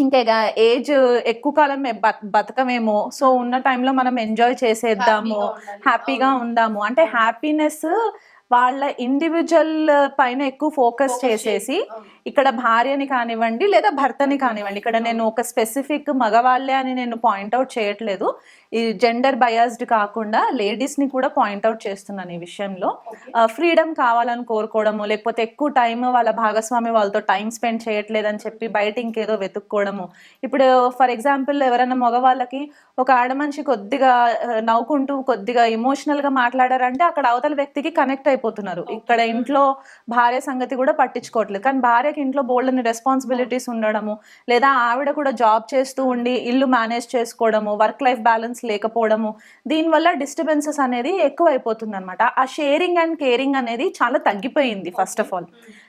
ఇంకా ఏజ్ ఎక్కువ కాలం బతకమేమో. సో ఉన్న టైంలో మనం ఎంజాయ్ చేసేద్దాము. హ్యాపీగా ఉందాము. అంటే హ్యాపీనెస్ వాళ్ళ ఇండివిజువల్ పైన ఎక్కువ ఫోకస్ చేసేసి ఇక్కడ భార్యని కానివ్వండి లేదా భర్తని కానివ్వండి. ఇక్కడ నేను ఒక స్పెసిఫిక్ మగవాళ్ళే అని నేను పాయింట్అవుట్ చేయట్లేదు. ఈ జెండర్ బయాస్డ్ కాకుండా లేడీస్ని కూడా పాయింట్అవుట్ చేస్తున్నాను ఈ విషయంలో. ఫ్రీడమ్ కావాలని కోరుకోవడము లేకపోతే ఎక్కువ టైం వాళ్ళ భాగస్వామి వాళ్ళతో టైం స్పెండ్ చేయట్లేదని చెప్పి బయట ఇంకేదో వెతుక్కోవడము. ఇప్పుడు ఫర్ ఎగ్జాంపుల్ ఎవరైనా మగవాళ్ళకి ఒక ఆడ మనిషి కొద్దిగా నవ్వుకుంటూ కొద్దిగా ఎమోషనల్గా మాట్లాడారంటే అక్కడ అవతల వ్యక్తికి కనెక్ట్ అయిపోతున్నారు. ఇక్కడ ఇంట్లో భార్య సంగతి కూడా పట్టించుకోవట్లేదు. కానీ భార్యకి ఇంట్లో బోల్డ్ని రెస్పాన్సిబిలిటీస్ ఉండడము లేదా ఆవిడ కూడా జాబ్ చేస్తూ ఉండి ఇల్లు మేనేజ్ చేసుకోవడము వర్క్ లైఫ్ బ్యాలెన్స్ లేకపోవడము దీనివల్ల డిస్టర్బెన్సెస్ అనేది ఎక్కువ అయిపోతుంది అనమాట ఆ షేరింగ్ అండ్ కేరింగ్ అనేది చాలా తగ్గిపోయింది ఫస్ట్ ఆఫ్ ఆల్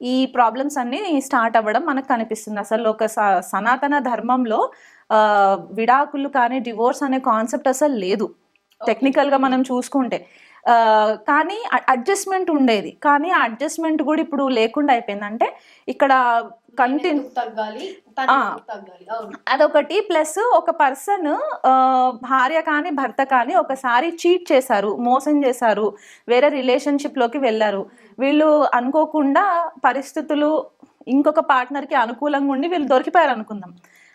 ఈ ప్రాబ్లమ్స్ అన్ని స్టార్ట్ అవ్వడం మనకు కనిపిస్తుంది. అసలు ఒక సనాతన ధర్మంలో విడాకులు కానీ డివోర్స్ అనే కాన్సెప్ట్ అసలు లేదు. టెక్నికల్గా మనం చూసుకుంటే. కానీ అడ్జస్ట్మెంట్ ఉండేది. కానీ ఆ అడ్జస్ట్మెంట్ కూడా ఇప్పుడు లేకుండా అయిపోయింది. అంటే ఇక్కడ కంటిన్యూ తగ్గాలి అదొకటి ప్లస్ ఒక పర్సన్ భార్య కానీ భర్త కానీ ఒకసారి చీట్ చేశారు మోసం చేశారు వేరే రిలేషన్షిప్లోకి వెళ్ళారు. వీళ్ళు అనుకోకుండా పరిస్థితులు ఇంకొక పార్ట్నర్కి అనుకూలంగా ఉండి వీళ్ళు దొరికిపోయారు అనుకుందాం.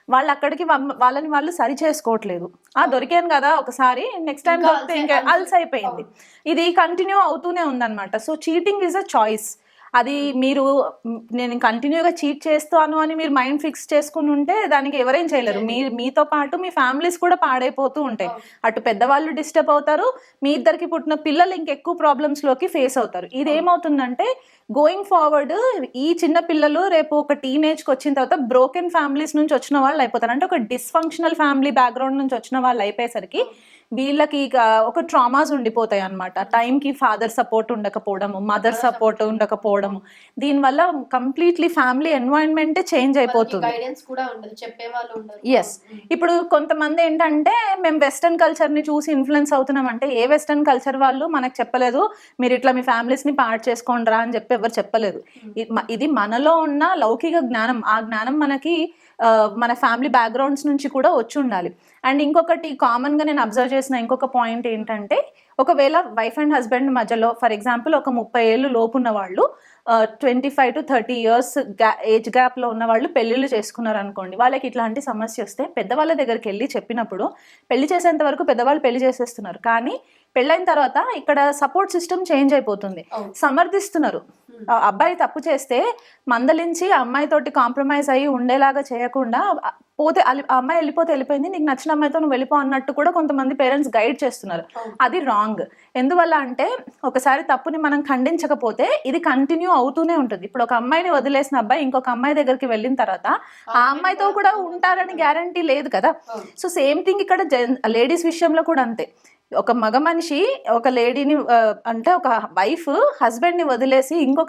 వాళ్ళు అక్కడికి వాళ్ళని వాళ్ళు సరి చేసుకోవట్లేదు. ఆ దొరికాను కదా ఒకసారి నెక్స్ట్ టైం ఇంకా దొరికితే ఇంకా అలసి- అల్స్ అయిపోయింది ఇది కంటిన్యూ అవుతూనే ఉందన్నమాట. So cheating is a choice అది మీరు నేను కంటిన్యూగా చీట్ చేస్తాను అని మీరు మైండ్ ఫిక్స్ చేసుకుని ఉంటే దానికి ఎవరేం చేయలేరు. మీ మీతో పాటు మీ ఫ్యామిలీస్ కూడా పాడైపోతూ ఉంటాయి. అటు పెద్దవాళ్ళు డిస్టర్బ్ అవుతారు మీ ఇద్దరికి పుట్టిన పిల్లలు ఇంకెక్కువ ప్రాబ్లమ్స్లోకి ఫేస్ అవుతారు. ఇది ఏమవుతుందంటే గోయింగ్ ఫార్వర్డ్ ఈ చిన్న పిల్లలు రేపు ఒక టీనేజ్కి వచ్చిన తర్వాత బ్రోకెన్ ఫ్యామిలీస్ నుంచి వచ్చిన వాళ్ళు అయిపోతారు. అంటే ఒక డిస్ఫంక్షనల్ ఫ్యామిలీ బ్యాక్గ్రౌండ్ నుంచి వచ్చిన వాళ్ళు అయిపోయేసరికి వీళ్ళకి ఇక ఒక ట్రామాస్ ఉండిపోతాయి అనమాట టైంకి ఫాదర్ సపోర్ట్ ఉండకపోవడము మదర్ సపోర్ట్ ఉండకపోవడము. దీనివల్ల కంప్లీట్లీ ఫ్యామిలీ ఎన్వైరన్మెంటే చేంజ్ అయిపోతుంది. ఎస్ ఇప్పుడు కొంతమంది ఏంటంటే మేము వెస్టర్న్ కల్చర్ని చూసి ఇన్ఫ్లుయెన్స్ అవుతున్నాం అంటే ఏ వెస్టర్న్ కల్చర్ వాళ్ళు మనకు చెప్పలేదు మీరు ఇట్లా మీ ఫ్యామిలీస్ని పాడు చేసుకోండిరా అని చెప్పి ఎవరు చెప్పలేదు. ఇది మనలో ఉన్న లౌకిక జ్ఞానం. ఆ జ్ఞానం మనకి మన ఫ్యామిలీ బ్యాక్గ్రౌండ్స్ నుంచి కూడా వచ్చి ఉండాలి. అండ్ ఇంకొకటి కామన్గా నేను అబ్జర్వ్ చేసిన ఇంకొక పాయింట్ ఏంటంటే ఒకవేళ వైఫ్ అండ్ హస్బెండ్ మధ్యలో ఫర్ ఎగ్జాంపుల్ ఒక ముప్పై ఏళ్ళు లోపు ఉన్న వాళ్ళు twenty five to thirty years age గ్యాప్లో ఉన్న వాళ్ళు పెళ్ళిళ్ళు చేసుకున్నారు అనుకోండి వాళ్ళకి ఇట్లాంటి సమస్య వస్తే పెద్దవాళ్ళ దగ్గరికి వెళ్ళి చెప్పినప్పుడు పెళ్ళి చేసేంత వరకు పెద్దవాళ్ళు పెళ్ళి చేసేస్తున్నారు. కానీ పెళ్ళైన తర్వాత ఇక్కడ సపోర్ట్ సిస్టమ్ చేంజ్ అయిపోతుంది. సమర్థిస్తున్నారు. అబ్బాయి తప్పు చేస్తే మందలించి ఆ అమ్మాయితోటి కాంప్రమైజ్ అయ్యి ఉండేలాగా చేయకుండా పోతే అమ్మాయి వెళ్ళిపోతే వెళ్ళిపోయింది నీకు నచ్చిన అమ్మాయితో నువ్వు వెళ్ళిపో అన్నట్టు కూడా కొంతమంది పేరెంట్స్ గైడ్ చేస్తున్నారు. అది రాంగ్. ఎందువల్ల అంటే ఒకసారి తప్పుని మనం ఖండించకపోతే ఇది కంటిన్యూ అవుతూనే ఉంటుంది. ఇప్పుడు ఒక అమ్మాయిని వదిలేసిన అబ్బాయి ఇంకొక అమ్మాయి దగ్గరికి వెళ్ళిన తర్వాత ఆ అమ్మాయితో కూడా ఉంటారని గ్యారంటీ లేదు కదా. సో సేమ్ థింగ్ ఇక్కడ లేడీస్ విషయంలో కూడా అంతే. ఒక మగ మనిషి ఒక లేడీని అంటే ఒక వైఫ్ హస్బెండ్ని వదిలేసి ఇంకొక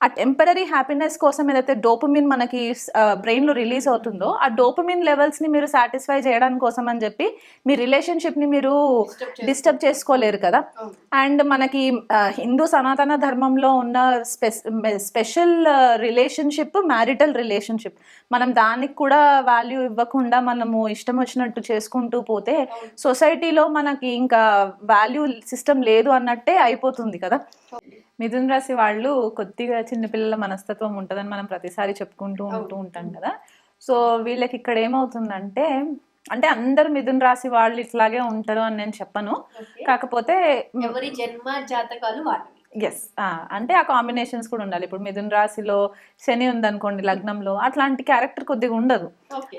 ఆ టెంపరీ హ్యాపీనెస్ కోసం ఏదైతే డోపమిన్ మనకి బ్రెయిన్లో రిలీజ్ అవుతుందో ఆ డోపమిన్ లెవెల్స్ని మీరు సాటిస్ఫై చేయడానికి కోసం అని చెప్పి మీ రిలేషన్షిప్ని మీరు డిస్టర్బ్ చేసుకోలేరు కదా. అండ్ మనకి హిందూ సనాతన ధర్మంలో ఉన్న స్పెషల్ రిలేషన్షిప్ మ్యారిటల్ రిలేషన్షిప్ మనం దానికి కూడా వాల్యూ ఇవ్వకుండా మనము ఇష్టం వచ్చినట్టు చేసుకుంటూ పోతే సొసైటీలో మనకి ఇంకా వాల్యూ సిస్టమ్ లేదు అన్నట్టే అయిపోతుంది కదా? మిథున్ రాశి వాళ్ళు కొద్దిగా చిన్నపిల్లల మనస్తత్వం ఉంటుందని మనం ప్రతిసారి చెప్పుకుంటూ ఉంటూ ఉంటాం కదా. సో వీళ్ళకి ఇక్కడ ఏమవుతుందంటే అంటే అందరు మిథున్ రాశి వాళ్ళు ఇట్లాగే ఉంటారు అని నేను చెప్పను. కాకపోతే ఎవరి జన్మ జాతకాలు వాళ్ళవి. ఎస్ అంటే ఆ కాంబినేషన్స్ కూడా ఉండాలి. ఇప్పుడు మిథున్ రాశిలో శని ఉందనుకోండి లగ్నంలో అట్లాంటి క్యారెక్టర్ కొద్దిగా ఉండదు.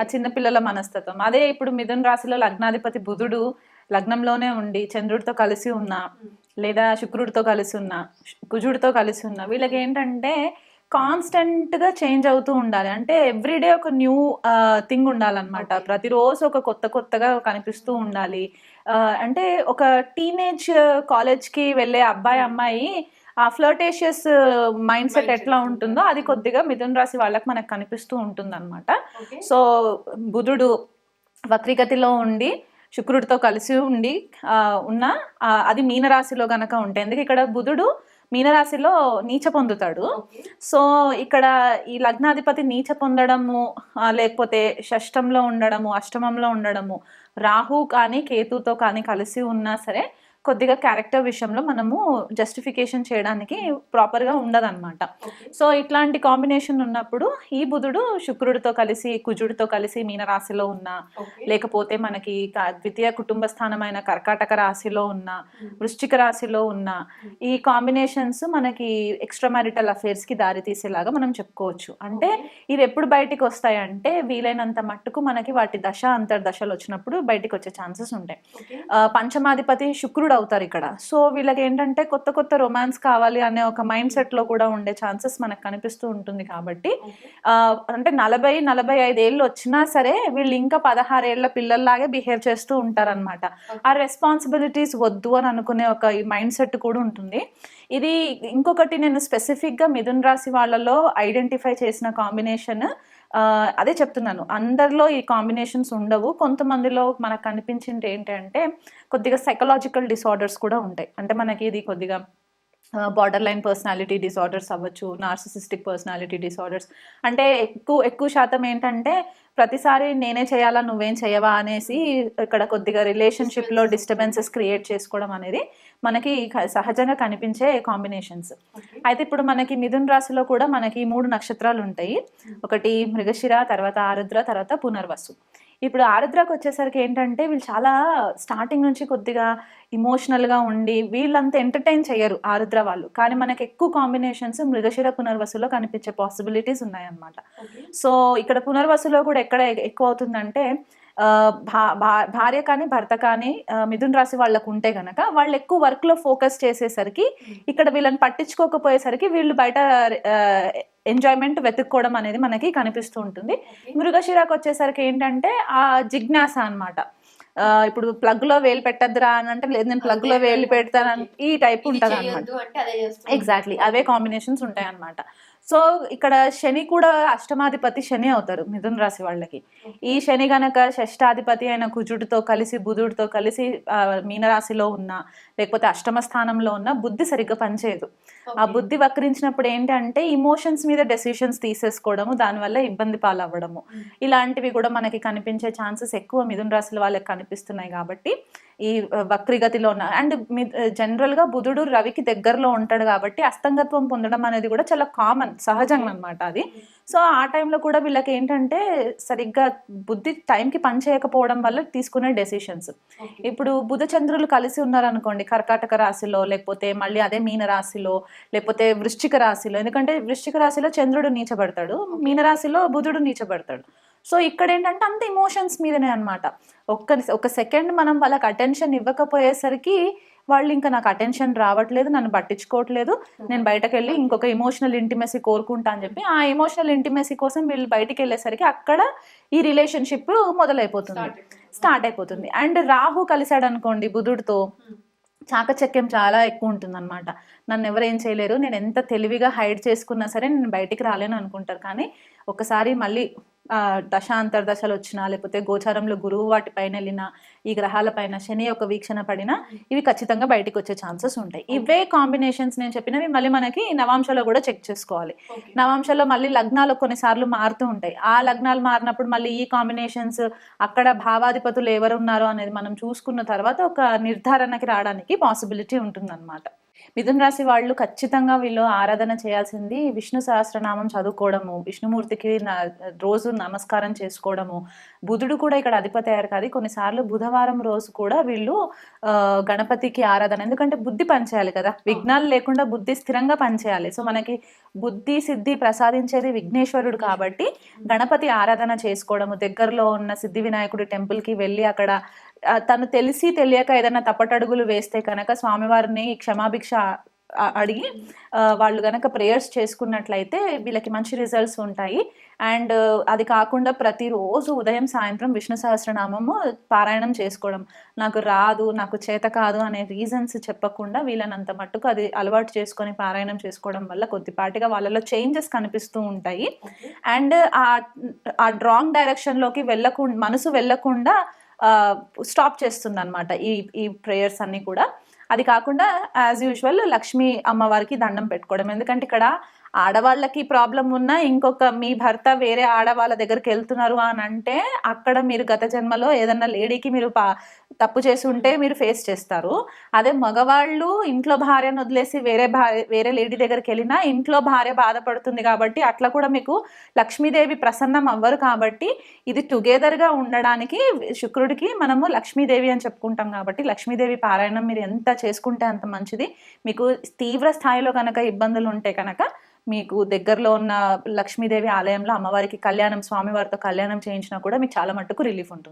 ఆ చిన్న పిల్లల మనస్తత్వం. అదే ఇప్పుడు మిథున్ రాశిలో లగ్నాధిపతి బుధుడు లగ్నంలోనే ఉండి చంద్రుడితో కలిసి ఉన్న లేదా శుక్రుడితో కలిసి ఉన్న కుజుడితో కలిసి ఉన్న వీళ్ళకి ఏంటంటే కాన్స్టెంట్గా చేంజ్ అవుతూ ఉండాలి. అంటే ఎవ్రీడే ఒక న్యూ థింగ్ ఉండాలన్నమాట. ప్రతిరోజు ఒక కొత్త కొత్తగా కనిపిస్తూ ఉండాలి. అంటే ఒక టీనేజ్ కాలేజ్కి వెళ్ళే అబ్బాయి అమ్మాయి ఆ ఫ్లర్టేషియస్ మైండ్ సెట్ ఎట్లా ఉంటుందో అది కొద్దిగా మిథున్ రాశి వాళ్ళకి మనకు కనిపిస్తూ ఉంటుంది Okay. సో బుధుడు వక్రిగతిలో ఉండి శుక్రుడితో కలిసి ఉండి ఉన్న అది మీనరాశిలో గనక ఉంటే ఎందుకు ఇక్కడ బుధుడు మీనరాశిలో నీచ పొందుతాడు. సో ఇక్కడ ఈ లగ్నాధిపతి నీచ పొందడము లేకపోతే షష్టంలో ఉండడము అష్టమంలో ఉండడము రాహు కానీ కేతుతో కానీ కలిసి ఉన్నా సరే కొద్దిగా క్యారెక్టర్ విషయంలో మనము జస్టిఫికేషన్ చేయడానికి ప్రాపర్గా ఉండదన్నమాట. సో ఇట్లాంటి కాంబినేషన్ ఉన్నప్పుడు ఈ బుధుడు శుక్రుడితో కలిసి కుజుడితో కలిసి మీనరాశిలో ఉన్న. లేకపోతే మనకి ద్వితీయ కుటుంబ స్థానమైన కర్కాటక రాశిలో ఉన్న వృశ్చిక రాశిలో ఉన్న ఈ కాంబినేషన్స్ మనకి ఎక్స్ట్రా మ్యారిటల్ అఫేర్స్కి దారి తీసేలాగా మనం చెప్పుకోవచ్చు. అంటే ఇవి ఎప్పుడు బయటికి వస్తాయంటే వీలైనంత మట్టుకు మనకి వాటి దశ అంతర్దశలు వచ్చినప్పుడు బయటికి వచ్చే ఛాన్సెస్ ఉంటాయి. పంచమాధిపతి శుక్రుడు అవుతారు ఇక్కడ. సో వీళ్ళకి ఏంటంటే కొత్త కొత్త రొమాన్స్ కావాలి అనే ఒక మైండ్ సెట్లో కూడా ఉండే ఛాన్సెస్ మనకు కనిపిస్తూ ఉంటుంది కాబట్టి అంటే నలభై నలభై ఐదేళ్ళు వచ్చినా సరే వీళ్ళు ఇంకా పదహారేళ్ళ పిల్లల్లాగే బిహేవ్ చేస్తూ ఉంటారనమాట ఆ రెస్పాన్సిబిలిటీస్ వద్దు అని అనుకునే ఒక మైండ్ సెట్ కూడా ఉంటుంది. ఇది ఇంకొకటి నేను స్పెసిఫిక్గా మిథున్ రాశి వాళ్ళలో ఐడెంటిఫై చేసిన కాంబినేషన్ అదే చెప్తున్నాను. అందరిలో ఈ కాంబినేషన్స్ ఉండవు. కొంతమందిలో మనకు కనిపించింది ఏంటంటే కొద్దిగా సైకలాజికల్ డిసార్డర్స్ కూడా ఉంటాయి. అంటే మనకి ఇది కొద్దిగా బార్డర్ లైన్ పర్సనాలిటీ డిసార్డర్స్ అవ్వచ్చు నార్సిసిస్టిక్ పర్సనాలిటీ డిసార్డర్స్ అంటే ఎక్కువ ఎక్కువ శాతం ఏంటంటే ప్రతిసారి నేనే చేయాలా నువ్వేం చేయవా అనేసి ఇక్కడ కొద్దిగా రిలేషన్షిప్లో డిస్టర్బెన్సెస్ క్రియేట్ చేసుకోవడం అనేది మనకి సహజంగా కనిపించే కాంబినేషన్స్. అయితే ఇప్పుడు మనకి మిథున్ రాశిలో కూడా మనకి మూడు నక్షత్రాలు ఉంటాయి ఒకటి మృగశిర తర్వాత ఆరుద్ర తర్వాత పునర్వసు. ఇప్పుడు ఆరుద్రకు వచ్చేసరికి ఏంటంటే వీళ్ళు చాలా స్టార్టింగ్ నుంచి కొద్దిగా ఇమోషనల్గా ఉండి వీళ్ళంతా ఎంటర్టైన్ చేయరు ఆరుద్ర వాళ్ళు. కానీ మనకి ఎక్కువ కాంబినేషన్స్ మృగశిర పునర్వసులో కనిపించే పాసిబిలిటీస్ ఉన్నాయన్నమాట. సో ఇక్కడ పునర్వసులో కూడా ఎక్కడ ఎక్కువ అవుతుందంటే ఆ, భా- భా- భార్య కానీ భర్త కానీ మిథున్ రాశి వాళ్ళకు ఉంటే గనక వాళ్ళు ఎక్కువ వర్క్లో ఫోకస్ చేసేసరికి ఇక్కడ వీళ్ళని పట్టించుకోకపోయేసరికి వీళ్ళు బయట ఎంజాయ్మెంట్ వెతుక్కోవడం అనేది మనకి కనిపిస్తూ ఉంటుంది. మృగశిరాకు వచ్చేసరికి ఏంటంటే ఆ జిజ్ఞాస అన్నమాట. ఆ, ఇప్పుడు ప్లగ్లో వేలు పెట్టద్దురా అని అంటే లేదు నేను ప్లగ్లో వేలు పెడతాను ఈ టైప్ ఉంటుంది అనమాట ఎగ్జాక్ట్లీ అవే కాంబినేషన్స్ ఉంటాయి అన్నమాట సో ఇక్కడ శని కూడా అష్టమాధిపతి శని అవుతారు మిథున రాశి వాళ్ళకి. ఈ శని గనక షష్టాధిపతి అయిన కుజుడితో కలిసి బుధుడితో కలిసి ఆ, మీనరాశిలో ఉన్న లేకపోతే అష్టమ స్థానంలో ఉన్న బుద్ధి సరిగ్గా పనిచేయదు. ఆ బుద్ధి వక్రించినప్పుడు ఏంటంటే ఇమోషన్స్ మీద డెసిషన్స్ తీసేసుకోవడము దానివల్ల ఇబ్బంది పాలవ్వడము. ఇలాంటివి కూడా మనకి కనిపించే ఛాన్సెస్ ఎక్కువ మిథున రాశుల వాళ్ళకి కనిపిస్తున్నాయి కాబట్టి ఈ వక్రిగతిలో ఉన్న అండ్ జనరల్గా బుధుడు రవికి దగ్గరలో ఉంటాడు కాబట్టి అస్తంగత్వం పొందడం అనేది కూడా చాలా కామన్ సహజం అన్నమాట అది. సో ఆ టైంలో కూడా వీళ్ళకి ఏంటంటే సరిగ్గా బుద్ధి టైంకి పని చేయకపోవడం వల్ల తీసుకునే డెసిషన్స్. ఇప్పుడు బుధ చంద్రులు కలిసి ఉన్నారనుకోండి కర్కాటక రాశిలో లేకపోతే మళ్ళీ అదే మీన రాశిలో లేకపోతే వృశ్చిక రాశిలో ఎందుకంటే వృశ్చిక రాశిలో చంద్రుడు నీచబడతాడు మీన రాశిలో బుధుడు నీచబడతాడు. సో ఇక్కడ ఏంటంటే అంత ఇమోషన్స్ మీదనే అన్నమాట. ఒక్క ఒక సెకండ్ మనం వాళ్ళకి అటెన్షన్ ఇవ్వకపోయేసరికి వాళ్ళు ఇంకా నాకు అటెన్షన్ రావట్లేదు నన్ను పట్టించుకోవట్లేదు నేను బయటకు వెళ్ళి ఇంకొక ఇమోషనల్ ఇంటిమెసీ కోరుకుంటా అని చెప్పి ఆ ఇమోషనల్ ఇంటిమెసీ కోసం వీళ్ళు బయటికి వెళ్ళేసరికి అక్కడ ఈ రిలేషన్షిప్ మొదలైపోతుంది. స్టార్ట్ అయిపోతుంది. అండ్ రాహు కలిశాడు అనుకోండి బుధుడితో చాకచక్యం చాలా ఎక్కువ ఉంటుంది అనమాట నన్ను ఎవరు చేయలేరు నేను ఎంత తెలివిగా హైడ్ చేసుకున్నా సరే నేను బయటికి రాలేను అనుకుంటారు. కానీ ఒకసారి మళ్ళీ ఆ, దశాంతర దశలు వచ్చినా లేకపోతే గోచారంలో గురువు వాటి పైన వెళ్ళినా ఈ గ్రహాల పైన శని యొక్క వీక్షణ పడినా ఇవి ఖచ్చితంగా బయటికి వచ్చే ఛాన్సెస్ ఉంటాయి. ఇవే కాంబినేషన్స్ నేను చెప్పినవి మళ్ళీ మనకి నవాంశలో కూడా చెక్ చేసుకోవాలి. నవాంశలో మళ్ళీ లగ్నాలు కొన్నిసార్లు మారుతూ ఉంటాయి. ఆ లగ్నాలు మారినప్పుడు మళ్ళీ ఈ కాంబినేషన్స్ అక్కడ భావాధిపతులు ఎవరు ఉన్నారో అనేది మనం చూసుకున్న తర్వాత ఒక నిర్ధారణకి రావడానికి పాసిబిలిటీ ఉంటుందన్నమాట. మిథున రాశి వాళ్ళు ఖచ్చితంగా వీళ్ళు ఆరాధన చేయాల్సింది విష్ణు సహస్రనామం చదువుకోవడము విష్ణుమూర్తికి రోజు నమస్కారం చేసుకోవడము. బుధుడు కూడా ఇక్కడ అధిపతి అయ్యారు కాదు కొన్నిసార్లు బుధవారం రోజు కూడా వీళ్ళు ఆ, గణపతికి ఆరాధన ఎందుకంటే బుద్ధి పనిచేయాలి కదా. విఘ్నాలు లేకుండా బుద్ధి స్థిరంగా పనిచేయాలి. సో మనకి బుద్ధి సిద్ధి ప్రసాదించేది విఘ్నేశ్వరుడు కాబట్టి గణపతి ఆరాధన చేసుకోవడము. దగ్గరలో ఉన్న సిద్ధి వినాయకుడి టెంపుల్కి వెళ్ళి అక్కడ తను తెలిసి తెలియక ఏదైనా తప్పటడుగులు వేస్తే కనుక స్వామివారిని క్షమాభిక్ష అడిగి వాళ్ళు గనక ప్రేయర్స్ చేసుకున్నట్లయితే వీళ్ళకి మంచి రిజల్ట్స్ ఉంటాయి. అండ్ అది కాకుండా ప్రతిరోజు ఉదయం సాయంత్రం విష్ణు సహస్రనామము పారాయణం చేసుకోవడం. నాకు రాదు నాకు చేత కాదు అనే రీజన్స్ చెప్పకుండా వీళ్ళనంత మట్టుకు అది అలవాటు చేసుకొని పారాయణం చేసుకోవడం వల్ల కొద్దిపాటిగా వాళ్ళలో చేంజెస్ కనిపిస్తూ ఉంటాయి. అండ్ ఆ ఆ రాంగ్ డైరెక్షన్లోకి వెళ్ళకుండా మనసు వెళ్ళకుండా స్టాప్ చేస్తుంది అనమాట ఈ ఈ ప్రేయర్స్ అన్నీ కూడా. అది కాకుండా యాజ్ యూజువల్ లక్ష్మీ అమ్మవారికి దండం పెట్టుకోవడం. ఎందుకంటే ఇక్కడ ఆడవాళ్ళకి ప్రాబ్లం ఉన్నా ఇంకొక మీ భర్త వేరే ఆడవాళ్ళ దగ్గరికి వెళ్తున్నారు అని అంటే అక్కడ మీరు గత జన్మలో ఏదన్నా లేడీకి మీరు పా- తప్పు చేసి ఉంటే మీరు ఫేస్ చేస్తారు. అదే మగవాళ్ళు ఇంట్లో భార్యను వదిలేసి వేరే భార్య వేరే లేడీ దగ్గరికి వెళ్ళినా ఇంట్లో భార్య బాధపడుతుంది కాబట్టి అట్లా కూడా మీకు లక్ష్మీదేవి ప్రసన్నం అవ్వరు కాబట్టి ఇది టుగెదర్గా ఉండడానికి శుక్రుడికి మనము లక్ష్మీదేవి అని చెప్పుకుంటాం కాబట్టి లక్ష్మీదేవి పారాయణం మీరు ఎంత చేసుకుంటే అంత మంచిది. మీకు తీవ్ర స్థాయిలో కనుక ఇబ్బందులు ఉంటే కనుక మీకు దగ్గరలో ఉన్న లక్ష్మీదేవి ఆలయంలో అమ్మవారికి కళ్యాణం స్వామివారితో కళ్యాణం చేయించినా కూడా మీకు చాలా మట్టుకు రిలీఫ్ ఉంటుంది.